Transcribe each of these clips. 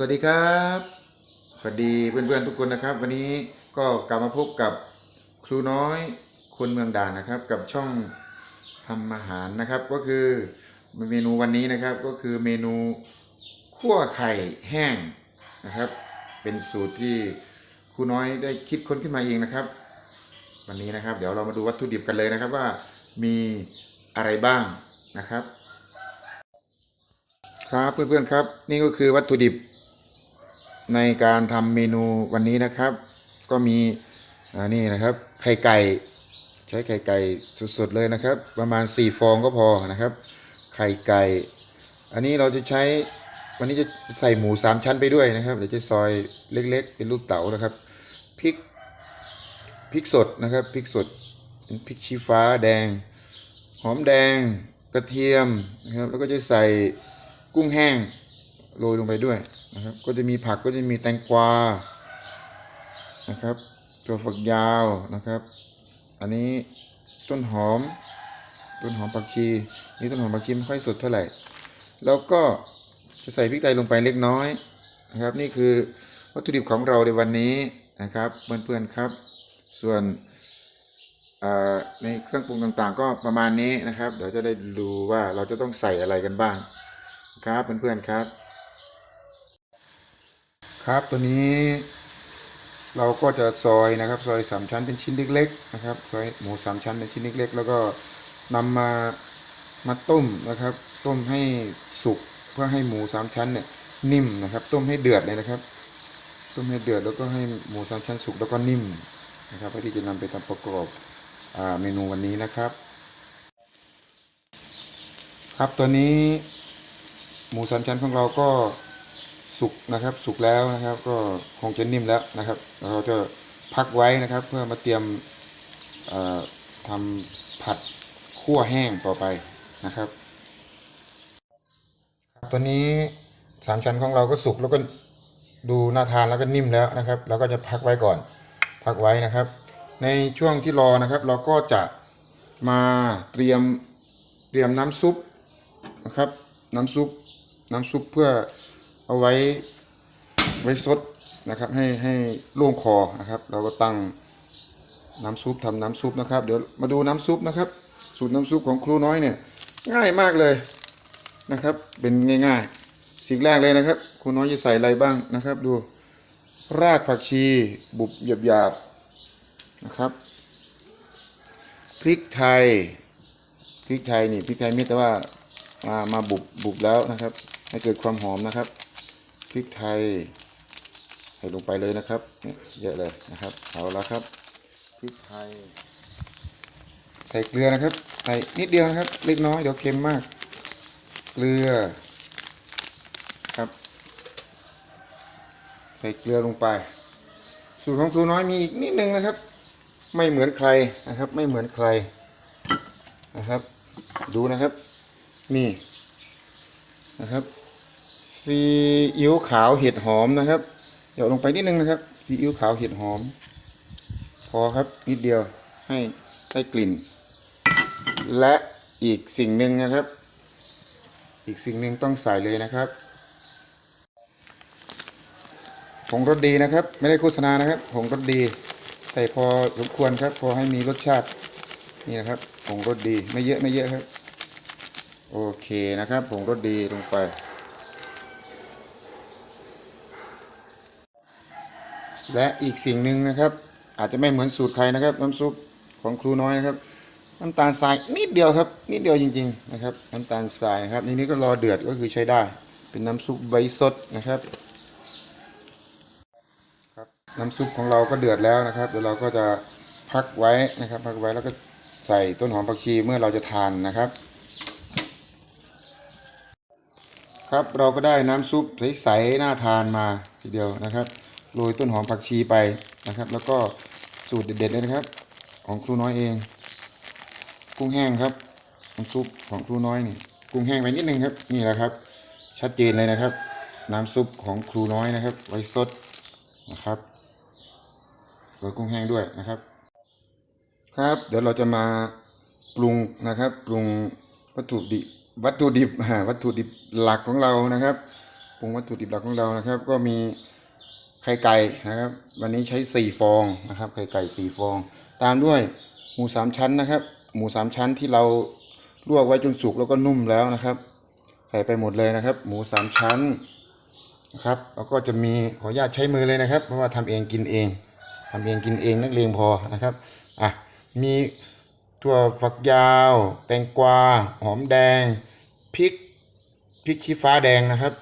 สวัสดีครับ สวัสดีเพื่อนๆทุกคนนะครับ วันนี้ก็กลับมาพบกับครูน้อยคนเมืองด่านนะครับ กับช่องทำอาหารนะครับ ก็คือเมนูวันนี้นะครับก็คือเมนูคั่วไข่แห้งนะครับ เป็นสูตรที่ครูน้อยได้คิดค้นขึ้นมาเองนะครับ วันนี้นะครับ เดี๋ยวเรามาดูวัตถุดิบกันเลยนะครับว่ามีอะไรบ้างนะครับ ครับเพื่อนๆครับ นี่ก็คือวัตถุดิบ ในการทำเมนูวันนี้นะครับ ก็มีอ่านี่นะครับไข่ไก่ ใช้ไข่ไก่สดๆเลยนะครับ ประมาณ 4 ฟองก็พอนะครับ ไข่ไก่ อันนี้เราจะใช้วันนี้จะใส่หมู 3 ชั้นไปด้วยนะครับเดี๋ยวจะซอยเล็กๆ เป็นลูกเต๋านะครับพริกพริกสดนะครับพริกสดพริกชี้ฟ้าแดง หอมแดงกระเทียมนะครับแล้วก็จะใส่กุ้งแห้งโรยลงไปด้วย นะครับ ก็จะมีผักก็จะมีแตงกวานะครับตัวฝักยาวนะครับ อันนี้ต้นหอม ต้นหอมผักชีนี่ต้นหอมผักชีไม่ค่อยสดเท่าไหร่ แล้วก็จะใส่พริกไทยลงไปเล็กน้อยนะครับ นี่คือวัตถุดิบของเราในวันนี้นะครับเพื่อนๆครับ ส่วนในเครื่องปรุงต่างๆ ก็ประมาณนี้นะครับ เดี๋ยวจะได้ดูว่าเราจะต้องใส่อะไรกันบ้างครับเพื่อนๆครับ ครับตัวนี้เราก็จะซอยนะครับซอยสามชั้นเป็นชิ้นเล็กๆนะครับซอยหมูสามชั้นเป็นชิ้นเล็กๆ แล้วก็นำมามาต้มนะครับ ต้มให้สุกเพื่อให้หมูสามชั้นเนี่ยนิ่มนะครับ ต้มให้เดือดเลยนะครับ ต้มให้เดือดแล้วก็ให้หมูสามชั้นสุกแล้วก็นิ่มนะครับเพื่อที่จะนำไปทำประกอบอเมนูวันนี้นะครับ ครับตัวนี้หมูสามชั้นของเราก็ สุกนะครับ สุกแล้วนะครับ ก็คงจะนิ่มแล้วนะครับแล้วเราจะพักไว้นะครับ เพื่อมาเตรียมทำผัดคั่วแห้งต่อไปนะครับตัวนี้สามชั้นของเราก็สุกแล้วก็ดูน่าทานแล้วก็นิ่มแล้วนะครับเราก็จะพักไว้ก่อน พักไว้นะครับ ในช่วงที่รอนะครับ เราก็จะมาเตรียมเตรียมน้ำซุปนะครับ น้ำซุปน้ำซุปเพื่อ เอาไว้ไว้ซดนะครับให้ให้ล่งคอนะครับ เราก็ตั้งน้ำซุปทำน้ำซุปนะครับ เดี๋ยวมาดูน้ำซุปนะครับ สูตรน้ำซุปของครูน้อยเนี่ย ง่ายมากเลยนะครับ เป็นง่ายๆ สิ่งแรกเลยนะครับ ครูน้อยจะใส่อะไรบ้างนะครับ ดูรากผักชี บุบหยาบๆนะครับพริกไทยพริกไทยนี่พริกไทยไม่แต่ว่ามามาบุบบุบแล้วนะครับ ให้เกิดความหอมนะครับ พริกไทยใส่ลงไปเลยนะครับเยอะเลยนะครับ เอาละครับพริกไทย ใส่เกลือนะครับ ใส่นิดเดียวนะครับ เล็กน้อยเดี๋ยวเค็มมาก เกลือครับ ใส่เกลือลงไป สูตรของครูน้อยมีอีกนิดนึงนะครับ ไม่เหมือนใครนะครับ ไม่เหมือนใครนะครับ ดูนะครับ นี่นะครับ ซีอิ๊วขาวเห็ดหอมนะครับเดี๋ยวลงไปนิดนึงนะครับซีอิ๊วขาวเห็ดหอม พอครับนิดเดียวให้ได้กลิ่น และอีกสิ่งหนึ่งนะครับ อีกสิ่งหนึ่งต้องใส่เลยนะครับผงรสดีนะครับ ไม่ได้โฆษณานะครับผงรสดีใส่พอสมควรครับ พอให้มีรสชาตินี่นะครับผงรสดีไม่เยอะไม่เยอะครับ โอเคนะครับผงรสดีลงไป และอีกสิ่งหนึ่งนะครับ อาจจะไม่เหมือนสูตรใครนะครับ น้ำซุปของครูน้อยนะครับ น้ำตาลทรายนิดเดียวครับนิดเดียวจริง ๆ นะครับ น้ำตาลทรายครับในนี้ก็รอเดือดก็คือใช้ได้ เป็นน้ำซุปใบสดนะครับครับน้ำซุปของเราก็เดือดแล้วนะครับเดี๋ยวเราก็จะพักไว้นะครับพักไว้แล้วก็ใส่ต้นหอมผักชีเมื่อเราจะทานนะครับ ครับเราก็ได้น้ำซุปใสๆน่าทานมาทีเดียวนะครับ โรยต้นหอมผักชีไปนะครับ แล้วก็สูตรเด็ดๆเลยนะครับ ของครูน้อยเอง กุ้งแห้งครับน้ำซุปของครูน้อยนี่กุ้งแห้งไปนิดนึงครับนี่แหละครับ ชัดเจนเลยนะครับ น้ำซุปของครูน้อยนะครับ ไว้สดนะครับโรยกุ้งแห้งด้วยนะครับ ครับ เดี๋ยวเราจะมาปรุงนะครับ ปรุงวัตถุดิบวัตถุดิบวัตถุดิบหลักของเรานะครับปรุงวัตถุดิบหลักของเรานะครับ ก็มี ข่ไก่นะครับ วันนี้ใช้สี่ฟองนะครับไข่ไก่สี่ฟอง ตามด้วยหมูสามชั้นนะครับ หมูสามชั้นที่เราลวกไว้จนสุกแล้วก็นุ่มแล้วนะครับ ใส่ไปหมดเลยนะครับ หมูสามชั้นนะครับแล้วก็จะมีขออนุญาตใช้มือเลยนะครับ เพราะว่าทำเองกินเองทำเองกินเองนักเลงพอนะครับอะมีถั่วฝักยาว แตงกวา หอมแดงพริกพริกชี้ฟ้าแดงนะครับ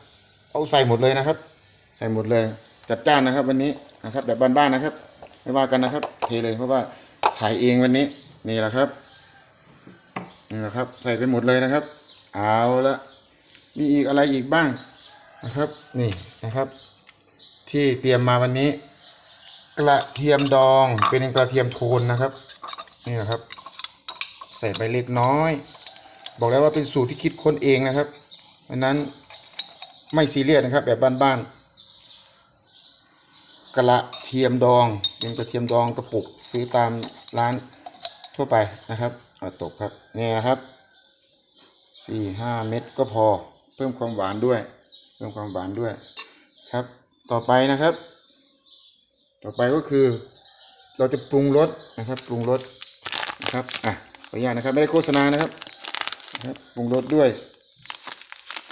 เอาใส่หมดเลยนะครับ ใส่หมดเลย จัดจ้านนะครับ วันนี้นะครับ แบบบ้านๆนะครับ ไม่ว่ากันนะครับ เทเลยเพราะว่าถ่ายเองวันนี้นี่แหละครับนี่แหละครับ ใส่ไปหมดเลยนะครับ เอาละมีอีกอะไรอีกบ้างนะครับ นี่นะครับ ที่เตรียมมาวันนี้ กระเทียมดองเป็นกระเทียมโทนนะครับ นี่นะครับ ใส่ไปเล็กน้อย บอกแล้วว่าเป็นสูตรที่คิดค้นเองนะครับเพราะนั้นไม่ซีเรียสนะครับ แบบบ้านๆ กระเทียมดองเป็นกระเทียมดองกระปุกซื้อตามร้านทั่วไปนะครับเอาตกครับนี่นะครับสี่ห้าเม็ดก็พอเพิ่มความหวานด้วย เพิ่มความหวานด้วยครับ ต่อไปนะครับ ต่อไปก็คือ เราจะปรุงรสนะครับ ปรุงรสนะครับอะขออนุญาตนะครับไม่ได้โฆษณานะครับนะครับปรุงรสด้วย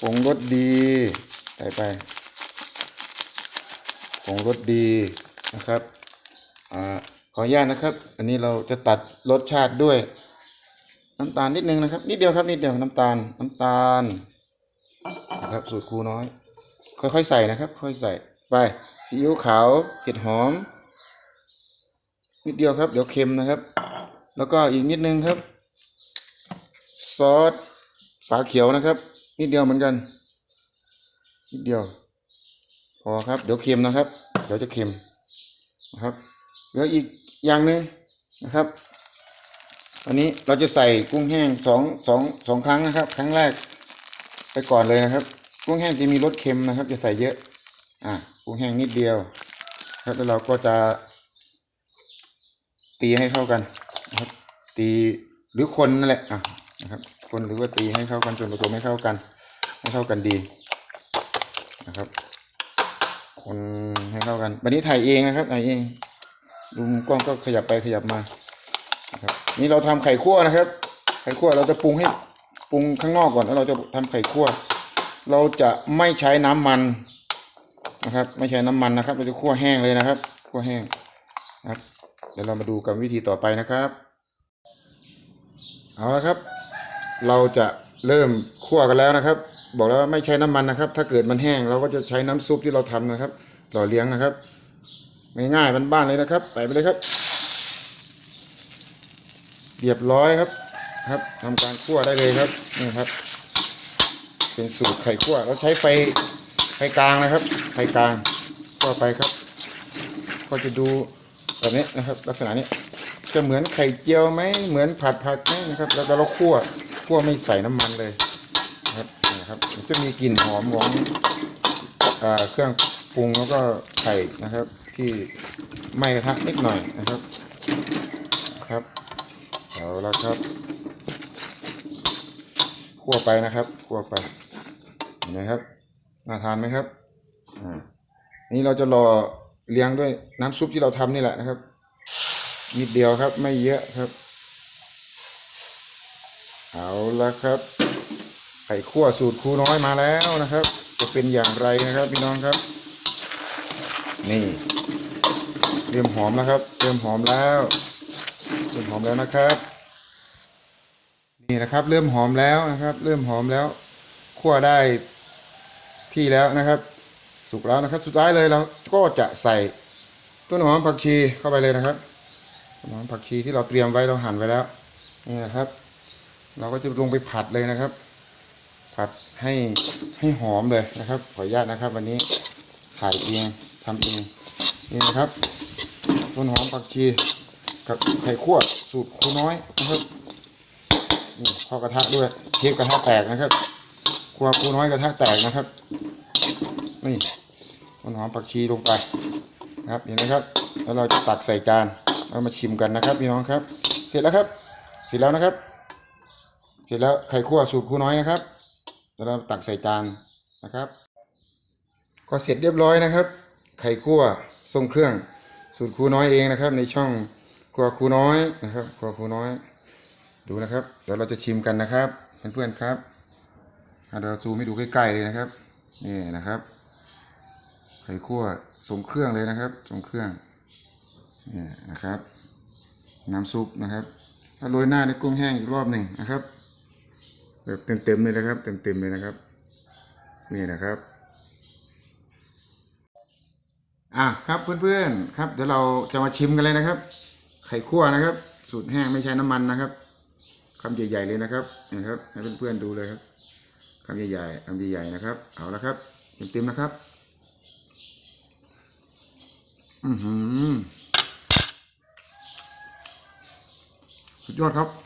ผงรสดีใส่ไป ผงรสดีนะครับอขออนุญาตนะครับ อันนี้เราจะตัดรสชาติด้วย น้ำตาลนิดนึงนะครับ นิดเดียวครับนิดเดียวน้ำตาลน้ำตาลนะครับสูตรครูน้อย ค่อยๆใส่นะครับ ค่อยใส่ไปซีอิ๊วขาวเห็ดหอม นิดเดียวครับ เดี๋ยวเค็มนะครับ แล้วก็อีกนิดนึงครับ ซอสฝาเขียวนะครับ นิดเดียวเหมือนกัน นิดเดียว พอครับ เดี๋ยวเค็มนะครับ เดี๋ยวจะเค็มนะครับเหลืออีกอย่างหนึ่งนะครับอันนี้เราจะใส่กุ้งแห้งสองสองสองครั้งนะครับ ครั้งแรกไปก่อนเลยนะครับ กุ้งแห้งจะมีรสเค็มนะครับ จะใส่เยอะ อะกุ้งแห้งนิดเดียว ครับแล้วเราก็จะ ตีให้เข้ากันนะครับ ตีหรือคนนั่นแหละอะนะครับ คนหรือว่าตีให้เข้ากันจนผสมให้เข้ากัน ให้เข้ากันดีนะครับ คนให้เข้ากัน วันนี้ถ่ายเองนะครับถ่ายเองดูมุมกล้องก็ขยับไปขยับมานะครับนี่เราทำไข่คั่วนะครับ ไข่คั่วเราจะปรุงให้ปรุงข้างนอกก่อนแล้วเราจะทำไข่คั่ว เราจะไม่ใช้น้ำมันนะครับ ไม่ใช้น้ำมันนะครับ เราจะคั่วแห้งเลยนะครับ คั่วแห้งนะครับ เดี๋ยวเรามาดูกันวิธีต่อไปนะครับ เอาละครับ เราจะ เริ่มคั่วกันแล้วนะครับ บอกแล้วว่าไม่ใช้น้ำมันนะครับ ถ้าเกิดมันแห้งเราก็จะใช้น้ำซุปที่เราทำนะครับ หล่อเลี้ยงนะครับ ง่ายๆบ้านๆเลยนะครับใส่ไปเลยครับ เรียบร้อยครับ ครับทำการคั่วได้เลยครับนี่ครับ เป็นสูตรไข่คั่วเราใช้ไฟไฟกลางนะครับ ไฟกลางคั่วไปครับ ก็จะดูแบบนี้นะครับ ลักษณะนี้จะเหมือนไข่เจียวไหมเหมือนผัดผักไหมนะครับ แล้วก็เราคั่ว คั่วไม่ใส่น้ำมันเลยนะครับนะครับจะมีกลิ่นหอมของอเครื่องปรุงแล้วก็ไข่นะครับ ที่ไหม้กระทะนิดหน่อยนะครับครับเอาละครับคั่วไปนะครับคั่วไปเห็นไหมครับน่าทานไหมครับอ่านี่เราจะรอเลี้ยงด้วยน้ำซุปที่เราทำนี่แหละนะครับนิดเดียวครับไม่เยอะครับ ละครับ ไข่คั่วสูตรครูน้อยมาแล้วนะครับ จะเป็นอย่างไรนะครับพี่น้องครับ นี่เริ่มหอมแล้วครับเริ่มหอมแล้วเริ่มหอมแล้วนะครับ นี่นะครับ เริ่มหอมแล้วนะครับ เริ่มหอมแล้วคั่วได้ที่แล้วนะครับ สุกแล้วนะครับ สุดท้ายเลยเราก็จะใส่ต้นหอมผักชีเข้าไปเลยนะครับต้นหอมผักชีที่เราเตรียมไว้เราหั่นไว้แล้ว นี่นะครับ เราก็จะลงไปผัดเลยนะครับ ผัดให้ให้หอมเลยนะครับ ขออนุญาตนะครับ วันนี้ถ่ายเองทำเองนี่นะครับต้นหอมผักชีกับไข่คั่วสูตรครูน้อยนะครับนี่พอกระทะด้วยเทปกระทะแตกนะครับครัวครูน้อยกระทะแตกนะครับนี่ต้นหอมผักชีลงไปนะครับเห็นไหมครับ แล้วเราจะตักใส่จานแล้วมาชิมกันนะครับพี่น้องครับ เสร็จแล้วครับ เสร็จแล้วนะครับ เสร็จแล้วไข่คั่วสูตรครูน้อยนะครับแล้วเราตักใส่จานนะครับ ก็เสร็จเรียบร้อยนะครับ ไข่คั่วทรงเครื่องสูตรครูน้อยเองนะครับ ในช่องครัวครูน้อยนะครับครัวครูน้อย ดูนะครับเดี๋ยวเราจะชิมกันนะครับเพื่อนๆครับอะเดี๋ยวซูมให้ดูใกล้ๆเลยนะครับนี่นะครับ ไข่คั่วทรงเครื่องเลยนะครับทรงเครื่องนี่นะครับ น้ำซุปนะครับโรยหน้าด้วยกุ้งแห้งอีกรอบหนึ่งนะครับ แบบเต็มๆเลยนะครับ เต็มๆเลยนะครับ นี่นะครับอะครับเพื่อนๆครับเดี๋ยวเราจะมาชิมกันเลยนะครับ ไข่คั่วนะครับ สูตรแห้งไม่ใช้น้ำมันนะครับคำใหญ่ๆเลยนะครับนี่ครับให้เพื่อนๆดูเลยครับคำใหญ่ๆคำใหญ่ๆนะครับ เอาละครับเต็มๆนะครับ อือหือสุดยอดครับ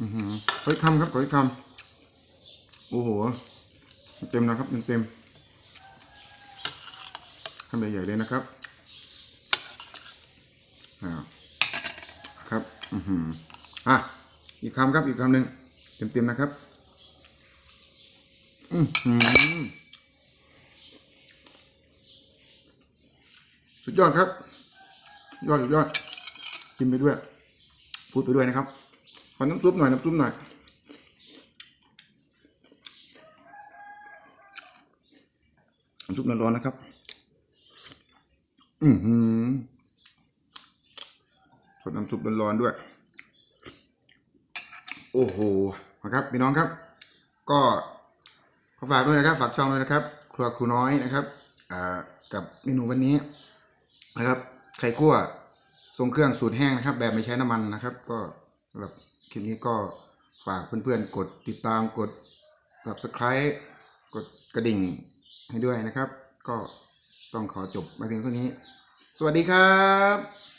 อือหือขออีกคำครับขออีกคำโอ้โห เต็มนะครับเต็มๆคำใหญ่ๆเลยนะครับอ่าครับ อือหืออะ อีกคำครับ อีกคำหนึ่งเต็มๆนะครับ อือหือสุดยอดครับ ยอดสุดยอดกินไปด้วย พูดไปด้วยนะครับ ขอน้ำซุปหน่อยน้ำซุปหน่อยน้ำซุปร้อนๆนะครับ อือหือสดน้ำซุปร้อนๆด้วย โอ้โหนะครับพี่น้องครับ ก็ขอฝากด้วยนะครับ ฝากช่องด้วยนะครับ ครัวครูน้อยนะครับกับเมนูวันนี้นะครับไข่คั่วทรงเครื่องสูตรแห้งนะครับ แบบไม่ใช้น้ำมันนะครับ ก็สำหรับ คลิปนี้ก็ฝากเพื่อนๆกดติดตามกด subscribe กดกระดิ่งให้ด้วยนะครับ ก็ต้องขอจบมาเพียงเท่านี้ สวัสดีครับ